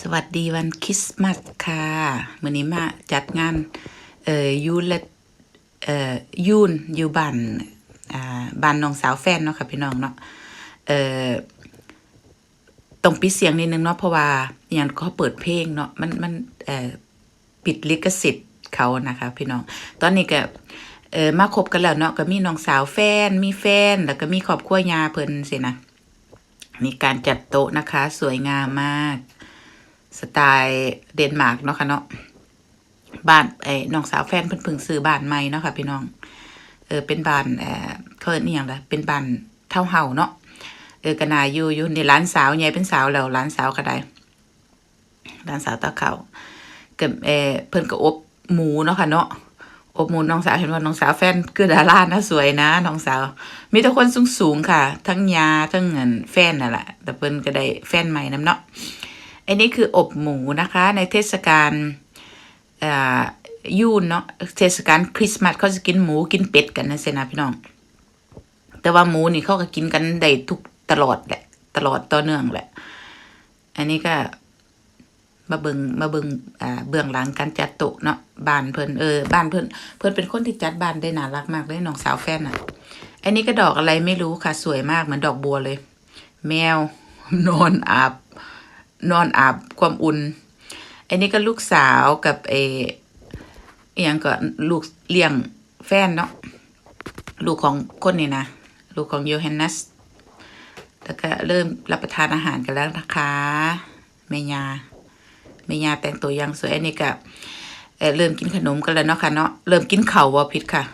สวัสดีวันคริสต์มาสค่ะมื่อนี้มาจัดงานเอ่อยูนแลเอ่อยูนยูบ้านอ่าบ้านน้องสาวแฟนเนาะค่ะพี่น้องเนาะเอ่อต้องปิดเสียงนิดนึงเนาะเพราะว่าอย่างเขาเปิดเพลงเนาะมันมันเอ่อปิดลิขสิทธิ์เขานะคะพี่น้อง ตอนนี้ก็เออมาคบกันแล้วเนาะก็มีน้องสาวแฟน มีแฟน แล้วก็มีครอบครัวยาเพิ่นสินะมีการจัดโต๊ะนะคะ สวยงามมาก สไตล์เดนมาร์กเนาะค่ะเนาะบ้านไอ้น้องสาวแฟนเพิ่นเพิ่งซื้อบ้านใหม่เนาะค่ะพี่น้องเออเป็นบ้านเออเขาเรียกนี่อย่างละเป็นบ้านเท่าเฮาเนาะเออกนาอยู่อยู่ในร้านสาวใหญ่เป็นสาวแล้วร้านสาวก็ได้ร้านสาวตาเขากับเออเพิ่นก็อบหมูเนาะค่ะเนาะอบหมูน้องสาวเห็นว่าน้องสาวแฟนคือดารานะสวยนะน้องสาว มีแต่คนสูงๆค่ะ ทั้งยาทั้งเงินแฟนน่ะแหละแต่เพิ่นก็ได้แฟนใหม่นํเนาะ อันนี้คืออบหมูนะคะ ในเทศกาลยูนเนาะเทศกาลคริสต์มาสเขาจะกินหมูกินเป็ดกันนะเซนะพี่น้อง แต่ว่าหมูนี่เขาก็กินกันได้ทุกตลอดแหละ ตลอดต่อเนื่องแหละ อันนี้ก็มาเบิงมาเบิงอ่าเบื้องหลังการจัดโต๊ะเนาะบ้านเพิ่นเออบ้านเพิ่นเพิ่นเป็นคนที่จัดบ้านได้น่ารักมากเลยน้องสาวแฟนอะ อันนี้ก็ดอกอะไรไม่รู้ค่ะ สวยมากเหมือนดอกบัวเลย แมวนอนอาบ นอนอาบความอุ่นอันนี้ก็ลูกสาวกับเออย่างก็ลูกเลี้ยงแฟนเนาะลูกของคนนี่นะลูกของโยฮันนัสแล้วก็เริ่มรับประทานอาหารกันแล้วนะคะแม่ยาแม่ยาแต่งตัวอยังสวยอันนี้ก็เอ่อเริ่มกินขนมกันแล้วเนาะค่ะเนาะเริ่มกินเข่าวว่าพิษค่ะ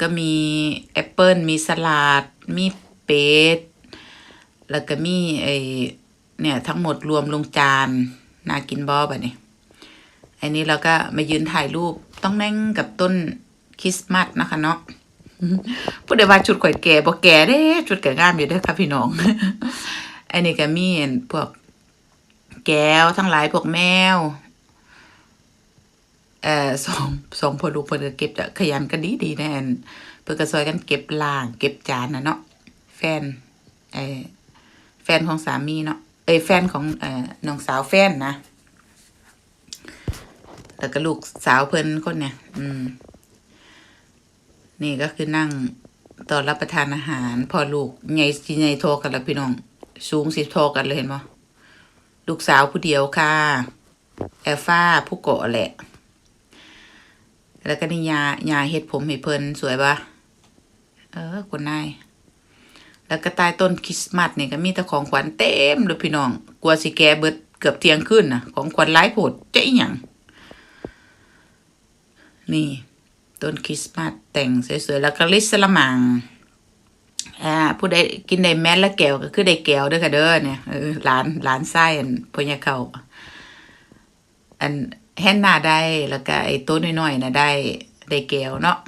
ก็มีแอปเปิลมีสลัดมีเป็ดแล้วก็มีไอ เนี่ยทั้งหมดรวมลงจานน่ากินบอบอะนี่อันนี้เราก็มายืนถ่ายรูปต้องนั่งกับต้นคริสต์มาสนะคะเนาะพูดได้ว่าชุดข่อยแก่บ่แก่เด้ชุดแก่งามอยู่เด้อค่ะพี่น้องอันนี้ก็มีนพวกแก้วทั้งหลายพวกแมวเอ่อสองสองพอลูกเพิ่นก็เก็บจะขยันกันดีดีแน่นเพิ่นก็ซอยกันเก็บล่าง เก็บจานนะเนาะแฟนไอแฟนของสามีเนาะ เอ้ยแฟนของเอ่อน้องสาวแฟนนะแล้วก็ลูกสาวเพิ่นคนเนี่ย อืม นี่ก็คือนั่งตอนรับประทานอาหาร พอลูกใหญ่ใหญ่โทอกันแล้วพี่น้อง สูงสิโทอกันเลยเห็นบ่ลูกสาวผู้เดียวค่ะแอลฟาผู้เกาะแหละ แล้วก็นี่ยายาเฮ็ดผมให้เพิ่นสวยปะเออคนนาย แล้วก็ใต้ต้นคริสต์มาสเนี่ยก็มีแต่ของขวัญเต็มเลยพี่น้อง กลัวสิแกเบิดเกือบเที่ยงคืนนะของขวัญหลายโพดจะอีหยังนี่ ต้นคริสต์มาสแต่งสวยๆแล้วก็ลิสละมังอ่าผู้ใดกินได้แม่นละแก้วก็คือได้แก้วเด้อค่ะเด้อเนี่ยเออหลานหลานไส้อันพญาเขาอันแฮนนาได้แล้วก็ไอ้ตัวน้อยๆนะได้ได้แก้วเนาะ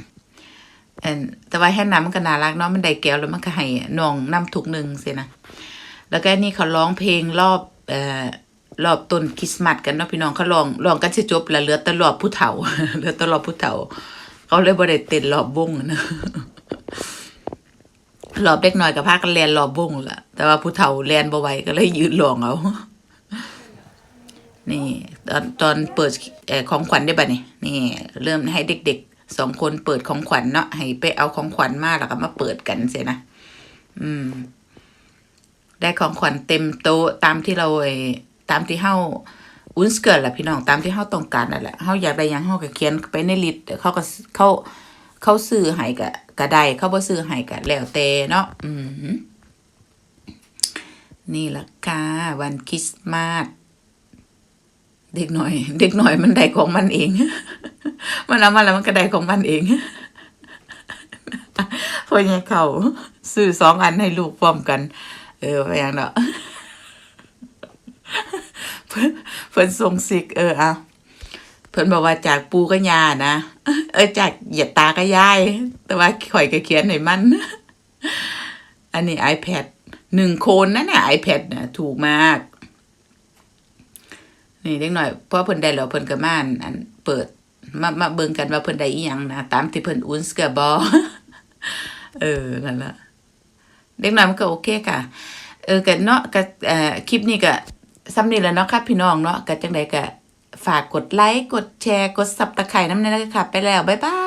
แต่ว่าแฮนนามันก็น่ารักเนาะมันได้แก้วแล้วมันก็ให้น้องน้ำถุกหนึ่งสินะแล้วก็นี่เขาร้องเพลงรอบเอ่อรอบต้นคริสต์มาสกันเนาะพี่น้องเขาร้องร้องกันสิจบแล้วเหลือแต่รอบผู้เฒ่าเหลือแต่รอบผู้เฒ่า เขาเลยบ่ได้เต้นรอบวงนะรอบเด็กน้อยกับพากันแลนรอบวงล่ะแต่ว่าผู้เฒ่าแลนบ่ไหวก็เลยยืนร้องเอานี่ ตอนตอนเปิดของขวัญได้บัดนี่นี่ เริ่มให้เด็ก ๆ สองคนเปิดของขวัญเนาะให้ไปเอาของขวัญมาแล้วก็มาเปิดกันเสียนะอืม ได้ของขวัญเต็มโต๊ะตามที่เราไอ้ตามที่เฮาอุ้นสเกิร์ตแหละพี่น้องตามที่เฮาต้องการนั่นแหละเฮาอยากได้ยังเฮาก็เขียนไปในลิสต์เขาก็เขาเขาซื้อให้ก็ก็ได้เขาบ่ซื้อให้ก็แล้วแต่เนาะอืมนี่ล่ะค่ะวันคริสต์มาสเด็กหน่อย เด็กหน่อยมันได้ของมันเอง มันเอามาแล้วมันก็ได้ของมันเองเพราะงั้นเขาซื้อสองอันให้ลูกพร้อมกัน เออไปอย่างเนาะเพิ่นเพิ่นส่งสิก เออเอาเพิ่นบอกว่าจากปูก็ยานะเออจากเหยียดตาก็ยาย แต่ว่าข่อยก็เขียนให้มัน อันนี้ iPad หนึ่งโคนนะเนี่ย iPad นะถูกมาก นี่เล็กหน่อยเพราะเพิ่นได้แล้วเพิ่นก็มาอันอันเปิด มามาเบิ่งกันว่าเพิ่นได้อีหยังนะตามที่เพิ่นอุ้นสกบอเออนั่นละเด็กน้อยมันก็โอเคค่ะ เออกันเนาะก็เอ่อคลิปนี้ก็สำนีแล้วเนาะค่ะพี่น้องเนาะกับจังใดก็ฝากกดไลค์กดแชร์กดซับตะไคร่น้ำเนยนะคะไปแล้ว บ๊ายบาย